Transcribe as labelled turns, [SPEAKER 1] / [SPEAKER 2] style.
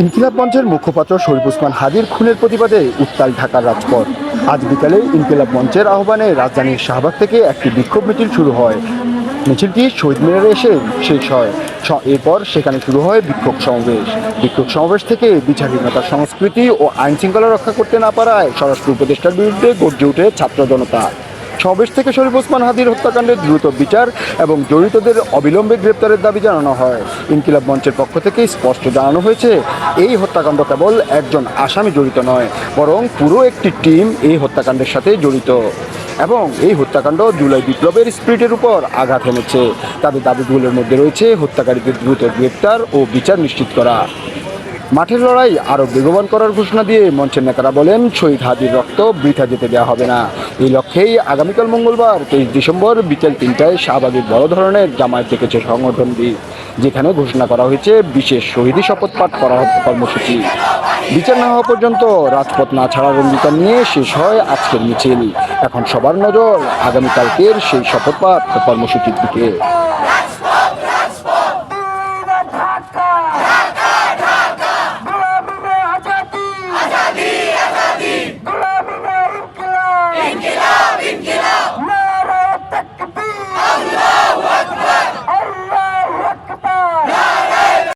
[SPEAKER 1] ইনকিলাব মঞ্চের মুখপাত্র শরীফ উসমান হাদির খুনের প্রতিবাদে উত্তাল ঢাকার রাজপথ। আজ বিকালে ইনকিলাব মঞ্চের আহ্বানে রাজধানীর শাহবাগ থেকে একটি বিক্ষোভ মিছিল শুরু হয়। মিছিলটি শহীদ মিনারে এসে শেষ হয়। এরপর সেখানে শুরু হয় বিক্ষোভ সমাবেশ। বিক্ষোভ সমাবেশ থেকে বিচারহীনতার সংস্কৃতি ও আইন শৃঙ্খলা রক্ষা করতে না পারায় স্বরাষ্ট্র উপদেষ্টার বিরুদ্ধে গর্জে ওঠে ছাত্র জনতা। সমাবেশ থেকে শরীফ ওসমান হাদির হত্যাকাণ্ডের দ্রুত বিচার এবং জড়িতদের অবিলম্বে গ্রেপ্তারের দাবি জানানো হয়। ইনকিলাব মঞ্চের পক্ষ থেকে স্পষ্ট জানানো হয়েছে, এই হত্যাকাণ্ড কেবল একজন আসামি জড়িত নয়, বরং পুরো একটি টিম এই হত্যাকাণ্ডের সাথে জড়িত। এবং এই হত্যাকাণ্ড জুলাই বিপ্লবের স্পিরিটের উপর আঘাত এনেছে। তাদের দাবিগুলোর মধ্যে রয়েছে হত্যাকারীদের দ্রুত গ্রেপ্তার ও বিচার নিশ্চিত করা। মাঠের লড়াই আরও বেগবান করার ঘোষণা দিয়ে মঞ্চের নেতারা বলেন, শহীদ হাদির রক্ত বৃথা যেতে দেওয়া হবে না। এই লক্ষ্যেই আগামীকাল মঙ্গলবার তেইশ ডিসেম্বর বিকেল তিনটায় শাহবাগের বড় ধরনের জামায়াত ডেকেছে সংগঠনটি, যেখানে ঘোষণা করা হয়েছে বিশেষ শহীদী শপথ পাঠ করা হবে কর্মসূচি। বিচার না হওয়া পর্যন্ত রাজপথ না ছাড়ার অঙ্গীকার নিয়ে শেষ হয় আজকের মিছিল। এখন সবার নজর আগামীকালকের সেই শপথ পাঠ কর্মসূচির দিকে।